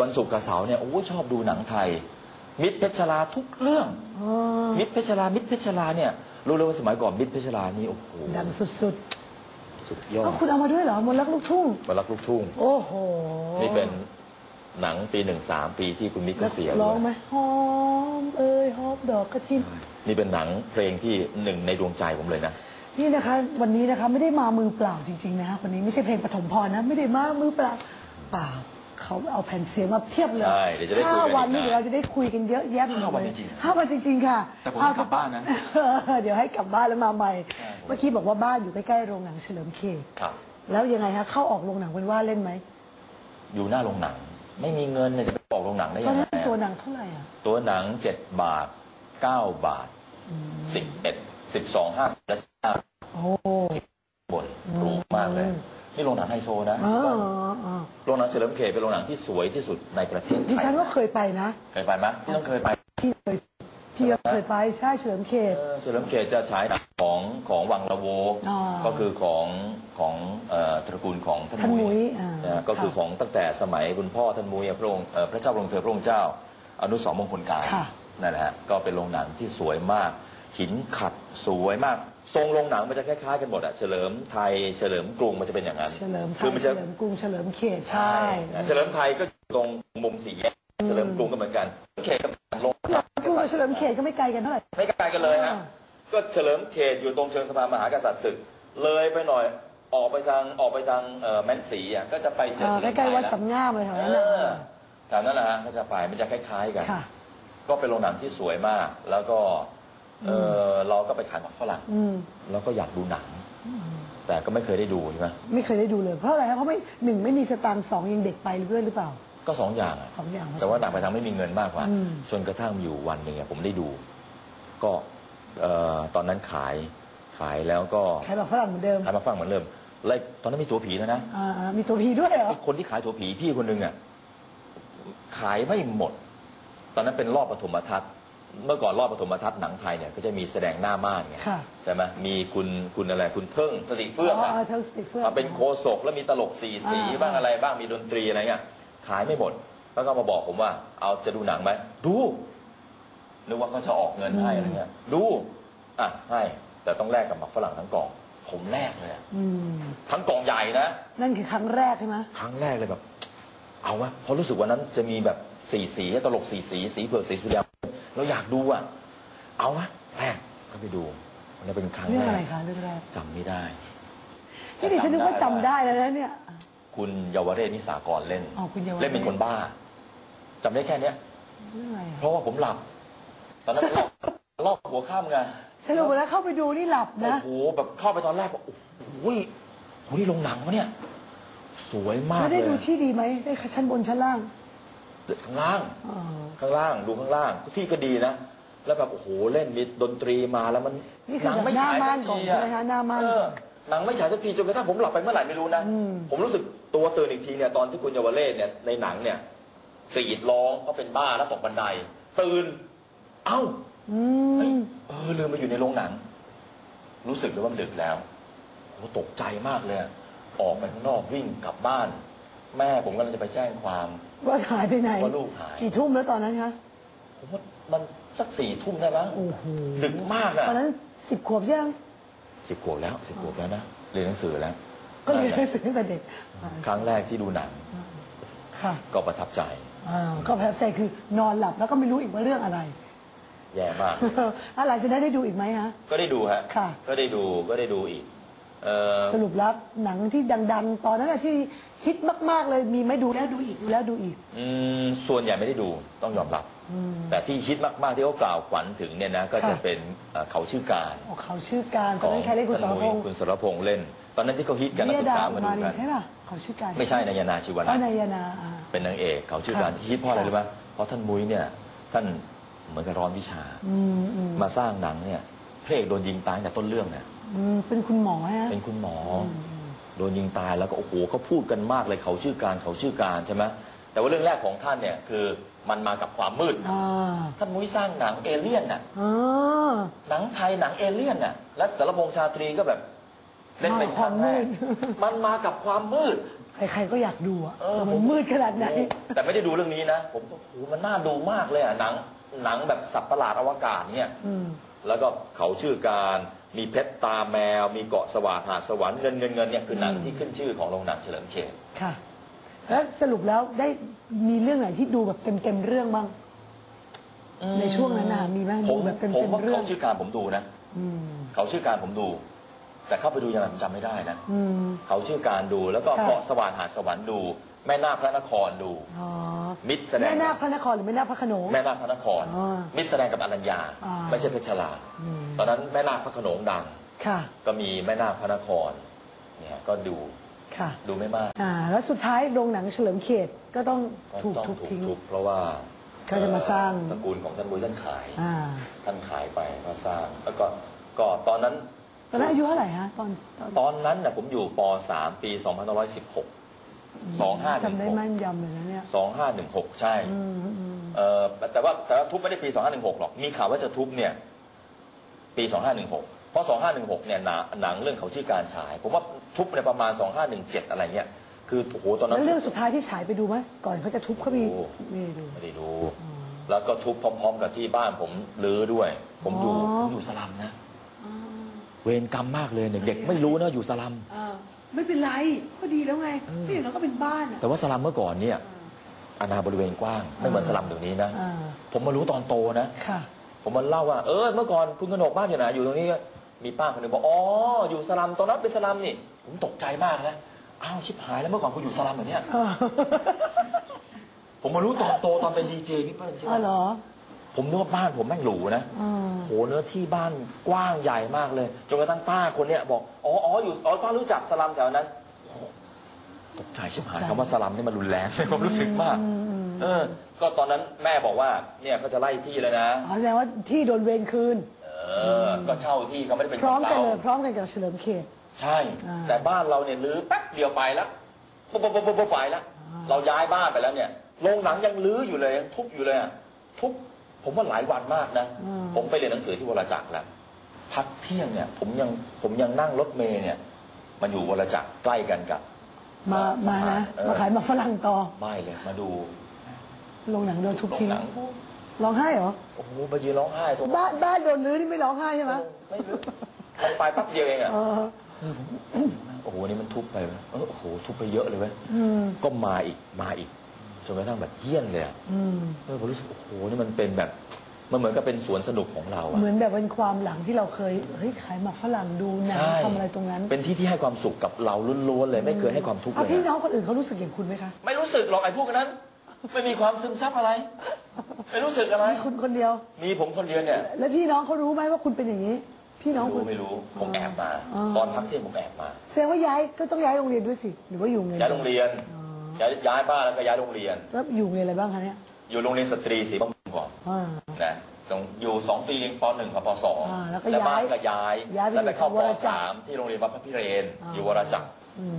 วันศุกร์กับเสาร์เนี่ยโอ้ยชอบดูหนังไทย มิตรเพชรลาทุกเรื่องอ๋อมิตรเพชรลามิตรเพชรลาเนี่ยรู้เลยว่าสมัยก่อนมิตรเพชรลานี่โอ้โหดังสุดสุดยๆอดก็คุณเอามาด้วยเหรอมนต์รักลูกทุ่งมารักลูกทุ่ง โอ้โหนี่เป็นหนังปีหนึ่งสามปีที่คุณมิกแล้เขาวเสียร้องด้วยไหมหอมเอ้ยหอมดอกกระทิมนี่เป็นหนังเพลงที่หนึ่งในดวงใจผมเลยนะนี่นะคะวันนี้นะคะไม่ได้มามือเปล่าจริงๆนะคะคนนี้ไม่ใช่เพลงปฐมพรนะ ไม่ได้มามือเปล่าเปล่า เขาเอาแผ่นเสียงมาเพียบเลยใช่เดี๋ยวจะได้คุยกันห้าวันอีกนะนี้เดี๋ยวเราจะได้คุยกันเยอะแยะไปหมดห้าวันเลยจริงๆห้าวันจริงๆค่ะแต่ผมต้องกลับบ้านนะเออเดี๋ยวให้กลับบ้านแล้วมาใหม่ ใช่ เมื่อกี้บอกว่าบ้านอยู่ใกล้ๆโรงหนังเฉลิมเขตครับ แล้วยังไงฮะเข้าออกโรงหนังเป็นว่าเล่นไหมอยู่หน้าโรงหนัง ไม่มีเงินเนี่ยจะไปออกโรงหนังได้ตอยันงไงนั้นอะตัวหนังเท่าไหร่อะตัวหนังเจ็ดบาทเก้าบาทสิบเอ็ดสิบสองห้าสิบและห้าโอ้ บนรู้มากเลย นี่โรงหนังไฮโซนะเออเออโรงหนังเฉลิมเขตเป็นโรงหนังที่สวยที่สุดในประเทศไทยดิฉันก็เคยไปนะ เคยไปไหมพี่ต้องเคยไป พี่เคยพี่ก็เคยไปใช่เฉลิมเขตเออเฉลิมเขตจะฉายหนังของของวังละโว อ๋อก็คือของของเอ่อตระกูลของท่านท่านมุ้มุ้ยยอ่านะก็คือค่ะของตั้งแต่สมัยคุณพ่อท่านมุ้ยพระองค์เอ่อพระเจ้าพระองค์เธอพระองค์เจ้า อนุสรณ์มงคลการค่ะ นั่นแหละฮะก็เป็นโรงหนังที่สวยมาก หินขัดสวยมาก ทรงโรงหนังมันจะคล้ายๆกันหมดอะเฉลิมไทยเฉลิมกรุงมันจะเป็นอย่างนั้น เฉลิมไทคืยมันเฉจะ ลิมกรุงเฉลิมเขตใช่นะเฉลิมไทยก็อยู่ตรงมุมสี่แยกเฉลิมกรุงก็เหมือนกันเขตก็ลงกรุงกับเฉลิมเขตก็ไม่ไกลกันเท่าไหร่ ไม่ไกลกันเลยฮะอ่า ก็เฉลิมเขตอยู่ตรงเชิงสะพานมหากษัตริย์ศึก เลยไปหน่อยออกไปทางออกไปทางเอ่อแมนสีอะก็จะไปเจออ่าเฉลิมใกล้ๆวัดไทยสำงามเลยแถวเอนั้นน่ะอแถวนั้นแหละฮะก็จะไปมันจะคล้ายๆกัน ค่ะ ก็เป็นโรงหนังที่สวยมาก แล้วก็ เออเราก็ไปขายหมักฝรั่งอืม แล้วก็อยากดูหนัง แต่ก็ไม่เคยได้ดูใช่ไหมไม่เคยได้ดูเลยเพราะอะไรครับเพราะไม่หนึ่งไม่มีสตางค์สองยังเด็กไปด้วยหรือเปล่า ก็สองอย่างอะสองอย่างแต่ว่าหนักไปทางไม่มีเงินมากกว่าอืม จนกระทั่งมีอยู่วันหนึ่งอะผมได้ดู ก็เอ่อตอนนั้นขายขายแล้วก็ขายแบบฝรั่งเหมือนเดิมขายมาฟังเหมือนเริ่มแล้วตอนนั้นมีตัวผีแล้วนะ อ่าๆมีตัวพีด้วยเหรอ ไอ้คนที่ขายตัวผีพี่คนหนึ่งอะขายไม่หมด ตอนนั้นเป็นรอบปฐมทัศน์ เมื่อก่อนรอบปฐมทัศน์หนังไทยเนี่ยก็จะมีแสดงหน้าม่านไงค่ะใช่ไหมมีคุณคุณอะไรคุณเทิงสติเฟื่องอ๋ออะเออเทิงสติเฟื่อง มาเป็นโคศกแล้วมีตลกสีสีอ่า บ้างอะไรบ้างมีดนตรีอะไรเงี้ยขายไม่หมดแล้วก็มาบอกผมว่า เอาจะดูหนังไหมดูนึกว่าเขาจะออกเงินให้อะไรเงี้ยดูอะให้แต่ต้องแลกกับหมักฝรั่งทั้งกล่อง ผมแลกเลยอะอืมทั้งกล่องใหญ่นะ นั่นคือครั้งแรกใช่ไหม ครั้งแรกเลยแบบ เอาวะเพราะรู้สึกวันนั้นจะมีแบบสีสีตลกสีสีสีเผือกสีสุริยา เราอยากดูอะ เอาวะแรกก็ไปดูมันนเป็นครั้งเรื่องแรอะไรกคะเรื่องแรกจำไม่ได้ นี่ดิฉันนึกว่าจำได้แล้วนะเนี่ย คุณเยาวเรศนิสากรเล่น อ๋อคุณเยาวเรศ เล่นเป็นคนบ้าจำได้แค่เนี้ย เรื่องอะไรเพราะว่าผมหลับ ตอนนั้นรอบรอบหัวข้ามไงสรุปแล้วเข้าไปดูนี่หลับโอ้นะ โหแบบเข้าไปตอนแรกบอกโอ้โหโหนี่โรงหนังวะเนี่ย สวยมากแล้วเลได้ย ดูที่ดีไหมได้ชั้นบนชั้นล่าง ข้างล่างอ๋อข้างล่างดูข้างล่างที่ก็ดีนะ แล้วแบบโอ้โหเล่นมีดนตรีมาแล้วมันนี่คือแบบหน้าม่านก่อนใช่ไหมคะหน้าม่านเออหนังไม่ฉายสักทีจนกระทั่งผมหลับไปเมื่อไหร่ไม่รู้นะอืมผมรู้สึกตัวตื่นอีกทีเนี่ยตอนที่คุณเยาวเรศเนี่ยในหนังเนี่ยกรีดร้องเพราะเป็นบ้าแล้วตกบันได ตื่น เอ้าอืเฮ้ยมเออลืมมาอยู่ในโรงหนัง รู้สึกเลยว่ามันดึกแล้วโอ้ตกใจมากเลยอะออกไปข้างนอกวิ่งกลับบ้าน แม่ผมกำลังจะไปแจ้งความ ว่าหายไปไหนว่าลูกหาย กี่ทุ่มแล้วตอนนั้นคะผมว่ามันสักสี่ทุ่มได้มั้งโอ้โหดึกมากอะตอนนั้นสิบขวบยังสิบขวบแล้วสิบขวบแล้วนะเรียนหนังสือแล้วก็เรียนหนันั่นงแหละสือตั้งแต่เด็กครั้งแรกที่ดูหนังค่ะก็ประทับใจอ่าก็ประทับใจคือนอนหลับแล้วก็ไม่รู้อีกว่าเรื่องอะไร แย่มากแล้วหลังจากนั้นได้ดูอีกไหมฮะก็ได้ดูฮะค่ะก็ได้ดูก็ได้ดูอีก เออสรุปแล้วหนังที่ดัง ๆ ตอนนั้นน่ะที่ฮิตมากๆเลยมีไหมดูแล้วดูอีกดูแล้วดูอีก อืมส่วนใหญ่ไม่ได้ดูต้องยอมรับ แต่ที่ฮิตมากๆที่เขากล่าวขวัญถึงเนี่ยนะก็จะค่ะ เป็นเอ่อเขาชื่อการออกเขาชื่อการตอนนั้นใครเล่นคุณสรพงษ์คุณสรพงษ์เล่น ตอนนั้นที่เขาฮิตกันนักวิยศึกดาษาอุมาดูมาลีกันใช่ป่ะเขาชื่อการไม่ใช่นายนาชีวอ๋อนะนายนาอ่า เป็นนางเอกเขาชื่อการค่ะที่ฮิตเพราะอะไรค่ะ รู้ไหมเพราะท่านมุ้ยเนี่ยท่านเหมือนกับร้อนวิชา อืมอืม มาสร้างหนังเนี่ย พระเอกโดนยิงตายตั้งแต่ต้นเรื่องเนี่ยอืมเป็นคุณหมอฮะ เป็นคุณหมออโดนยิงตายแล้วก็โอ้โหเขาพูดกันมากเลยเขาชื่อการเขาชื่อการใช่ไหมแต่ว่าเรื่องแรกของท่านเนี่ยคือมันมากับความมืด อ่าท่านมุ้ยสร้างหนังเอเลี่ยนน่ะ อ่า หนังไทยหนังเอเลี่ยนน่ะ และสารพงษ์ชาตรีก็แบบ เล่นเป็นความมืด มันมากับความมืด ใครๆก็อยากดูอะเออแต่มันมืดขนาดไหน แต่ไม่ได้ดูเรื่องนี้นะ ผมก็โอ้โหมันน่าดูมากเลยอะหนัง หนังแบบสัตว์ประหลาดอวกาศเนี่ย อืม แล้วก็เขาชื่อการมีเพชรตาแมว มีเกาะสว่างหาดสวรรค์เงินเงินเงินเนี่ยคือหนังที่ขึ้นชื่อของโรงหนังเฉลิมเขตค่ะ แล้วสรุปแล้วได้มีเรื่องไหนที่ดูแบบเต็มเต็มๆเรื่องบ้าง ในช่วงนั้นน่ะมีไหมผดูมแบบเต็มผมเต็มว่าเรื่องเขาชื่อการผมดูนะ อืมเขาชื่อการผมดู แต่เข้าไปดูยังไงผมจำไม่ได้นะ อืม เขาชื่อการดูแล้วก็ค่ะ เกาะสว่างหาดสวรรค์ดู แม่นาคพระนครดู อ๋อมิตรแสดงแม่นาคพระนครหรือแม่นาคพระโขนง แม่นาคพระนครอ่ามิตรแสดงกับอรัญญาอ่าไม่ใช่เพชรลาอืมตอนนั้นแม่นาคพระโขนงดัง ค่ะก็มีแม่นาคพระนครเนี่ยก็ดูค่ะ ดูไม่มากอ่า แล้วสุดท้ายโรงหนังเฉลิมเขตก็ต้องก็ถูกต้องทุบทิ้ง ทุบเพราะว่าก็จะมาสร้าง ตระกูลของท่านบุญท่านขาย อ่า ท่านขายไปก็สร้าง แล้วก็ก็ตอนนั้นตอนนั้นอายุเท่าไหร่ฮะตอนตอนตอนนั้นน่ะผมอยู่ป .3 ปี2516 จำได้2516แม่นยำเลยนะเนี่ย2516ใช่อืมอืมเออแต่ว่าแต่ว่าทุบไม่ได้ปี2516หรอกมีข่าวว่าจะทุบเนี่ย ปี2516เพราะ2516เนี่ยหนังหนังเรื่องเขาชื่อการฉาย ผมว่าทุบในประมาณ2517อะไรเงี้ยคือโอ้โหตอนนั้แล้น วเรื่องสุดท้ายที่ฉายไปดูไหมก่อนเขาจะทุบเขามีโอ้ไม่ได้ดู ไม่ได้ดู แล้วก็ทุบพร้อม ๆ กับที่บ้านผมลื้อด้วย ผมอยู่อ๋อ ผมอยู่สลัมนะ เวรกรรมมากเลยเด็กๆไม่รู้นะอยู่สลัม อ่า ไม่เป็นไรก็ดีแล้วไงไม่อย่างนั้นก็เป็นบ้านอะแต่ว่าสลัมเมื่อก่อนเนี่ยอาณาบริเวณกว้างไม่เหมือนสลัมเดี๋ยวนี้นะอ่าผมมารู้ตอนโตนะค่ะ ผมมาเล่าว่าเออเมื่อก่อนคุณกนกบ้านอยู่ไหนอยู่ตรงนี้ก็มีป้าคนหนึงบอกอ๋ออยู่สลัมตรงนั้นเป็นสลัมนี่ ผมตกใจมากนะอ้าวชิบหายแล้วเมื่อก่อนคุณอยู่สลัมเหรอเนี่ยผมมารู้ตอนโตตอนเป็นดีเจพี่เปิ้ลใช่ไหอ๋อเหรมอ ผมนึกว่าบ้านผมแม่งหรูนะอ่าโหเนื้อที่บ้านกว้างใหญ่มากเลยจนกระทั่งป้าคนเนี้ยบอกอ๋ออ๋ออยู่อ๋อป้ารู้จักสลัมแถวนั้นโอ้โหตกใจชิบหายคำว่าสลัมนี่มันรุนแรงในความรู้สึกมาก เออ ก็ตอนนั้นแม่บอกว่า เนี่ยเขาจะไล่ที่เลยนะอ๋อแสดงว่าที่โดนเวรคืน เออ ก็เช่าที่เขาไม่ได้เป็นพร้อมขงกันราเลยพร้อมกันกับเฉลิมเขต ใช่ อ่า แต่บ้านเราเนี่ยลื้อแป๊บเดียวไปแล้วปุ๊บปุ๊บปุ๊บปุ๊บไปแล้วเราย้ายบ้านไปแล้วเนี่ยโรงหนังยังลื้ออยู่เลยยังทุบอยู่เลยอะทุบ ผมว่าหลายวันมากนะ ผมไปเรียนหนังสือที่วรจักรแล้วพักเที่ยงเนี่ย ผมยังผมยังนั่งรถเมล์เนี่ย มันอยู่วรจักรใกล้กันกับมาสะมาพนะเออมาขายหมาฝรั่งต่อ ไม่เลย มาดู โรงหนังโดนทุบโรงทิ้งหนังร้องไห้เหรอ โอ้โหมายืนร้องไห้ตรงบ้านบ้านโดนรื้อนี่ไม่ร้องไห้ใช่ไหมไม่รู้มันไปแป๊บเดียวเองอะเออโอ้โหนี่มันทุบไปเว้ยเออโอ้โห ทุบไปเยอะเลยเว้ยอืมก็มาอีก มาอีก จนกระทั่งแบบเฮี้ยนเลยอะอืม เออผมรู้สึกโอ้โหนี่มันเป็นแบบมันเหมือนกับเป็นสวนสนุกของเราอะ เหมือนแบบเป็นความหลังที่เราเคยเฮ้ยขายหมากฝรั่งดูหนังใช่ทำอะไรตรงนั้นเป็นที่ที่ให้ความสุขกับเราล้วนๆเลยไม่เคยให้ความทุกข์เอาเลยพี่น้อะองคนอื่นเขารู้สึกอย่างคุณไหมคะไม่รู้สึกหรอกไอ้พวกนั้น ไม่มีความซึมซับอะไร ไม่รู้สึกอะไร มีคุณคนเดียว มีผมคนเดียวเนี่ยแล้วพี่น้องเขารู้ไหมว่าคุณเป็นอย่างนี้ พี่น้องไม่คุรู้ณไม่รู้ผมแอบมา อ๋อ ตอนพักเที่ยงผมแอบมาแสดงว่าย้ายก็ต้องย้ายโรงเรียนด้วยสิ หรือว่าอยู่โรงเรียนย้ายโรงเรียน ย้ายย้ายบ้านแล้วก็ย้ายโรงเรียน แล้วอยู่โรงเรียนอะไรบ้างคะเนี่ยอยู่โรงเรียนสตรีศรีบำรุงก่อนอ่า นะตรงอยู่สองปีเองปหนึ่งกับปสองอ่าแล้วก็บ้านย้ายก็ย้ายย้ายไปแล้วไปเข้าอยู่ปวรจักรสามที่โรงเรียนวัดพระพิเรนอ่า อยู่วรจักร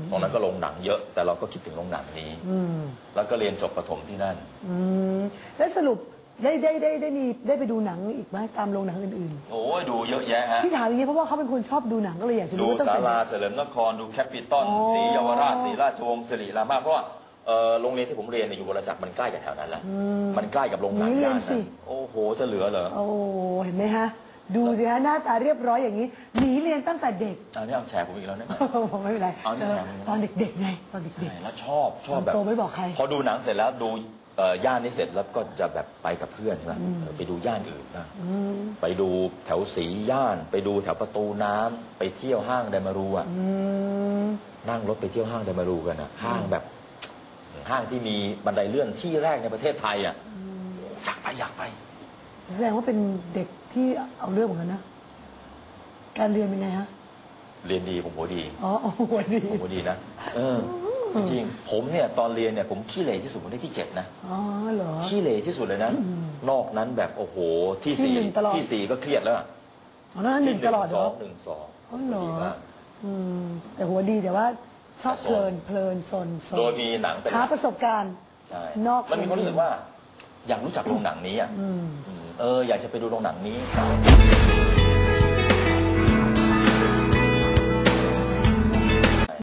ตรงนั้นก็โรงหนังเยอะ แต่เราก็คิดถึงโรงหนังนี้ อืมแล้วก็เรียนจบประถมที่นั่น อืมแล้วสรุปได้ได้ได้ได้มีได้ไปดูหนังอีกไหมตามโรงหนังอื่นโอ้ยดูเยอะแยะฮะ ๆที่ถามอย่างนี้เพราะว่าเขาเป็นคนชอบดูหนังก็เลยอยากจะดูรู้ว่าตั้งศาแต่ ลาเฉลิมนครดูแคปิตอลอ๋อ ศรีเยาวราชศรีราชวงศ์สิริรามาเพราะว่า เอ่อโรงเรียนที่ผมเรียนเนี่ยอยู่วรจักรมันใกล้กับแถวนั้นแหละ มันใกล้กับโรงหนังหนีเรียนย่านสิ นั้นโอ้โห จะเหลือเหรอโอ้เห็นไหมฮะ ดูสิฮะหน้าตาเรียบร้อยอย่างนี้หนีเรียนตั้งแต่เด็ก อันนี้เอาแชร์ผมอีกแล้วเนี่ยไม่เป็นไรเอานี่เออแชร์มันนะ ตอนเด็กๆไงตอนเด็กใช่แล้วชอบชอบแบบตอนโตไม่บอกใคร พอดูหนังเสร็จแล้วดูเอ่อย่านนี้เสร็จแล้วก็จะแบบไปกับเพื่อนใช่ไหมเออไปดูย่านอื่นบ้างไปดูแถวสีย่าน ไปดูแถวประตูน้ำไปเที่ยวห้างไดมารูอะๆอืมนั่งรถไปเที่ยวห้างไดมารูกันอะห้างแบบ ห้างที่มีบันไดเลื่อนที่แรกในประเทศไทยอะอยากไปอยากไป แสดงว่าเป็นเด็กที่เอาเรื่องเหมือนกันนะ การเรียนเป็นไงฮะ เรียนดีผมหัวดีอ๋อโอ้โหดีผมหัวดีนะเออจริงๆผมเนี่ยตอนเรียนเนี่ยผมขี้เหร่ที่สุดผมได้ที่เจ็ดนะอ๋อเหรอขี้เหร่ที่สุดเลยนะนอกนั้นแบบโอ้โหที่ที่สี่หนึ่งตลอดที่สี่ก็เครียดแล้วอะอ๋อนั่นหนึ่งตลอดเหรอหนึ่งสองอ๋อเหรอดีมากอืมแต่หัวดีแต่ว่า ชอบแต่เพสนลินเพลินสนสนโดยมีหนังเป็นหาประสบการณ์ ใช่นอกมันมีความรู้สึกว่า อยากรู้จักโรงหนังนี้อะอืมอืมเออ อยากจะไปดูโรงหนังนี้